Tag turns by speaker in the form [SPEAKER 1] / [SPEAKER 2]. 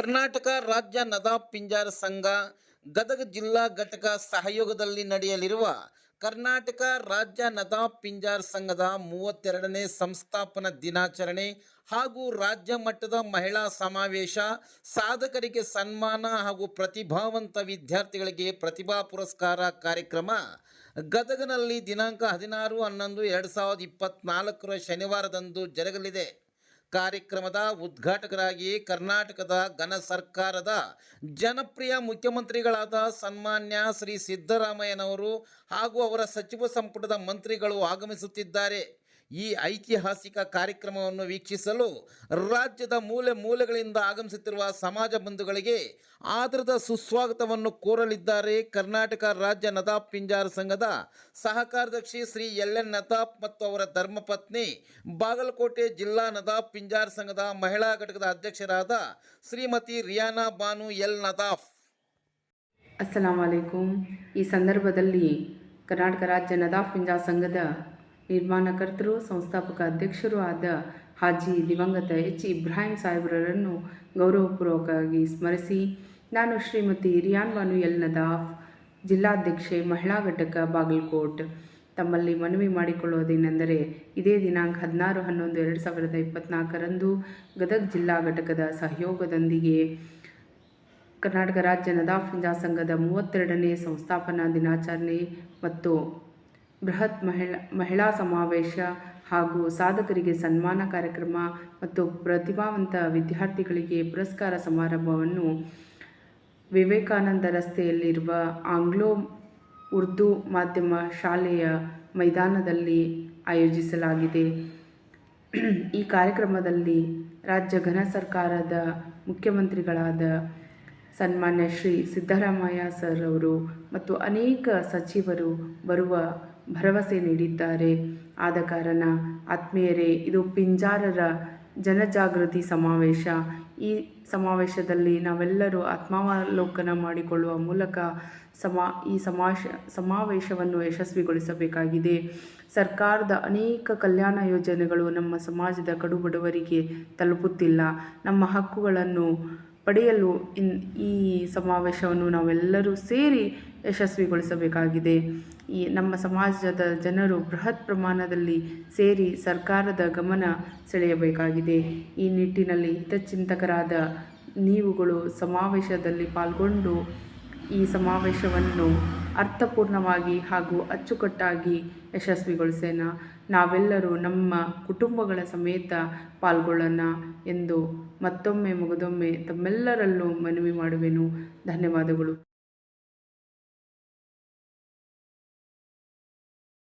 [SPEAKER 1] ಕರ್ನಾಟಕ ರಾಜ್ಯ ನದಾ ಪಿಂಜಾರ ಸಂಘ, ಗದಗ ಜಿಲ್ಲಾ ಘಟಕ ಸಹಯೋಗದಲ್ಲಿ ನಡೆಯಲಿರುವ ಕರ್ನಾಟಕ ರಾಜ್ಯ ನದಾ ಪಿಂಜಾರ್ ಸಂಘದ ಮೂವತ್ತೆರಡನೇ ಸಂಸ್ಥಾಪನಾ ದಿನಾಚರಣೆ ಹಾಗೂ ರಾಜ್ಯ ಮಟ್ಟದ ಮಹಿಳಾ ಸಮಾವೇಶ, ಸಾಧಕರಿಗೆ ಸನ್ಮಾನ ಹಾಗೂ ಪ್ರತಿಭಾವಂತ ವಿದ್ಯಾರ್ಥಿಗಳಿಗೆ ಪ್ರತಿಭಾ ಪುರಸ್ಕಾರ ಕಾರ್ಯಕ್ರಮ, ಗದಗನಲ್ಲಿ ದಿನಾಂಕ ಹದಿನಾರು ಹನ್ನೊಂದು, ಎರಡು ಸಾವಿರದ ಇಪ್ಪತ್ತ್ನಾಲ್ಕರ ಶನಿವಾರದಂದು ಜರುಗಲಿದೆ. ಕಾರ್ಯಕ್ರಮದ ಉದ್ಘಾಟಕರಾಗಿ ಕರ್ನಾಟಕದ ಘನ ಸರ್ಕಾರದ ಜನಪ್ರಿಯ ಮುಖ್ಯಮಂತ್ರಿಗಳಾದ ಸನ್ಮಾನ್ಯ ಶ್ರೀ ಸಿದ್ದರಾಮಯ್ಯನವರು ಹಾಗೂ ಅವರ ಸಚಿವ ಸಂಪುಟದ ಮಂತ್ರಿಗಳು ಆಗಮಿಸುತ್ತಿದ್ದಾರೆ. ಈ ಐತಿಹಾಸಿಕ ಕಾರ್ಯಕ್ರಮವನ್ನು ವೀಕ್ಷಿಸಲು ರಾಜ್ಯದ ಮೂಲೆ ಮೂಲೆಗಳಿಂದ ಆಗಮಿಸುತ್ತಿರುವ ಸಮಾಜ ಬಂಧುಗಳಿಗೆ ಆದರದ ಸುಸ್ವಾಗತವನ್ನು ಕೋರಲಿದ್ದಾರೆ ಕರ್ನಾಟಕ ರಾಜ್ಯ ನದಾಫ್ ಪಿಂಜಾರ್ ಸಂಘದ ಸಹ ಕಾರ್ಯದರ್ಶಿ ಶ್ರೀ ಎಲ್ ಎನ್ ನದಾಫ್ ಮತ್ತು ಅವರ ಧರ್ಮಪತ್ನಿ ಬಾಗಲಕೋಟೆ ಜಿಲ್ಲಾ ನದಾಫ್ ಪಿಂಜಾರ್ ಸಂಘದ ಮಹಿಳಾ ಘಟಕದ ಅಧ್ಯಕ್ಷರಾದ ಶ್ರೀಮತಿ ರಿಯಾನಾ ಬಾನು ಎಲ್ ನದಾಫ್
[SPEAKER 2] ಅಸ್ಸಲಾಂ ವಲೈಕುಮ್ ಈ ಸಂದರ್ಭದಲ್ಲಿ ಕರ್ನಾಟಕ ರಾಜ್ಯ ನದಾಫ್ ಪಿಂಜಾರ್ ಸಂಘದ ನಿರ್ಮಾಣಕರ್ತರು, ಸಂಸ್ಥಾಪಕ ಅಧ್ಯಕ್ಷರು ಆದ ಹಾಜಿ ದಿವಂಗತ ಎಚ್. ಇಬ್ರಾಹಿಂ ಸಾಹೇಬ್ರರನ್ನು ಗೌರವಪೂರ್ವಕವಾಗಿ ಸ್ಮರಿಸಿ, ನಾನು ಶ್ರೀಮತಿ ರಿಯಾನ್ ಬಾನು ಎಲ್ ನದಾಫ್, ಜಿಲ್ಲಾಧ್ಯಕ್ಷೆ, ಮಹಿಳಾ ಘಟಕ, ಬಾಗಲಕೋಟ್. ತಮ್ಮಲ್ಲಿ ಮನವಿ ಮಾಡಿಕೊಳ್ಳುವುದೇನೆಂದರೆ, ಇದೇ ದಿನಾಂಕ ಹದಿನಾರು ಹನ್ನೊಂದು ಎರಡು ಸಾವಿರದ ಇಪ್ಪತ್ನಾಲ್ಕರಂದು ಗದಗ ಜಿಲ್ಲಾ ಘಟಕದ ಸಹಯೋಗದೊಂದಿಗೆ ಕರ್ನಾಟಕ ರಾಜ್ಯ ನದಾಫ್ ಸಂಘದ ಮೂವತ್ತೆರಡನೇ ಸಂಸ್ಥಾಪನಾ ದಿನಾಚರಣೆ ಮತ್ತು ಬೃಹತ್ ಮಹಿಳಾ ಮಹಿಳಾ ಸಮಾವೇಶ ಹಾಗೂ ಸಾಧಕರಿಗೆ ಸನ್ಮಾನ ಕಾರ್ಯಕ್ರಮ ಮತ್ತು ಪ್ರತಿಭಾವಂತ ವಿದ್ಯಾರ್ಥಿಗಳಿಗೆ ಪುರಸ್ಕಾರ ಸಮಾರಂಭವನ್ನು ವಿವೇಕಾನಂದ ರಸ್ತೆಯಲ್ಲಿರುವ ಆಂಗ್ಲೋ ಉರ್ದು ಮಾಧ್ಯಮ ಶಾಲೆಯ ಮೈದಾನದಲ್ಲಿ ಆಯೋಜಿಸಲಾಗಿದೆ. ಈ ಕಾರ್ಯಕ್ರಮದಲ್ಲಿ ರಾಜ್ಯ ಘನ ಸರ್ಕಾರದ ಮುಖ್ಯಮಂತ್ರಿಗಳಾದ ಸನ್ಮಾನ್ಯ ಶ್ರೀ ಸಿದ್ದರಾಮಯ್ಯ ಸರ್ ಅವರು ಮತ್ತು ಅನೇಕ ಸಚಿವರು ಬರುವ ಭರವಸೆ ನೀಡಿದ್ದಾರೆ. ಆದ ಕಾರಣ ಆತ್ಮೀಯರೇ, ಇದು ಪಿಂಜಾರರ ಜನಜಾಗೃತಿ ಸಮಾವೇಶ. ಈ ಸಮಾವೇಶದಲ್ಲಿ ನಾವೆಲ್ಲರೂ ಆತ್ಮಾವಲೋಕನ ಮಾಡಿಕೊಳ್ಳುವ ಮೂಲಕ ಸಮಾ, ಈ ಸಮಾಶ, ಸಮಾವೇಶವನ್ನು ಯಶಸ್ವಿಗೊಳಿಸಬೇಕಾಗಿದೆ. ಸರ್ಕಾರದ ಅನೇಕ ಕಲ್ಯಾಣ ಯೋಜನೆಗಳು ನಮ್ಮ ಸಮಾಜದ ಕಡುಬಡವರಿಗೆ ತಲುಪುತ್ತಿಲ್ಲ. ನಮ್ಮ ಹಕ್ಕುಗಳನ್ನು ಪಡೆಯಲು ಈ ಸಮಾವೇಶವನ್ನು ನಾವೆಲ್ಲರೂ ಸೇರಿ ಯಶಸ್ವಿಗೊಳಿಸಬೇಕಾಗಿದೆ. ಈ ನಮ್ಮ ಸಮಾಜದ ಜನರು ಬೃಹತ್ ಪ್ರಮಾಣದಲ್ಲಿ ಸೇರಿ ಸರ್ಕಾರದ ಗಮನ ಸೆಳೆಯಬೇಕಾಗಿದೆ. ಈ ನಿಟ್ಟಿನಲ್ಲಿ ಹಿತಚಿಂತಕರಾದ ನೀವುಗಳು ಸಮಾವೇಶದಲ್ಲಿ ಪಾಲ್ಗೊಂಡು ಈ ಸಮಾವೇಶವನ್ನು ಅರ್ಥಪೂರ್ಣವಾಗಿ ಹಾಗೂ ಅಚ್ಚುಕಟ್ಟಾಗಿ ಯಶಸ್ವಿಗೊಳಿಸೋಣ ನಾವೆಲ್ಲರೂ ನಮ್ಮ ಕುಟುಂಬಗಳ ಸಮೇತ ಪಾಲ್ಗೊಳ್ಳೋಣ ಎಂದು ಮತ್ತೊಮ್ಮೆ, ಮುಗದೊಮ್ಮೆ ತಮ್ಮೆಲ್ಲರಲ್ಲೂ ಮನವಿ ಮಾಡುವೆನು. ಧನ್ಯವಾದಗಳು.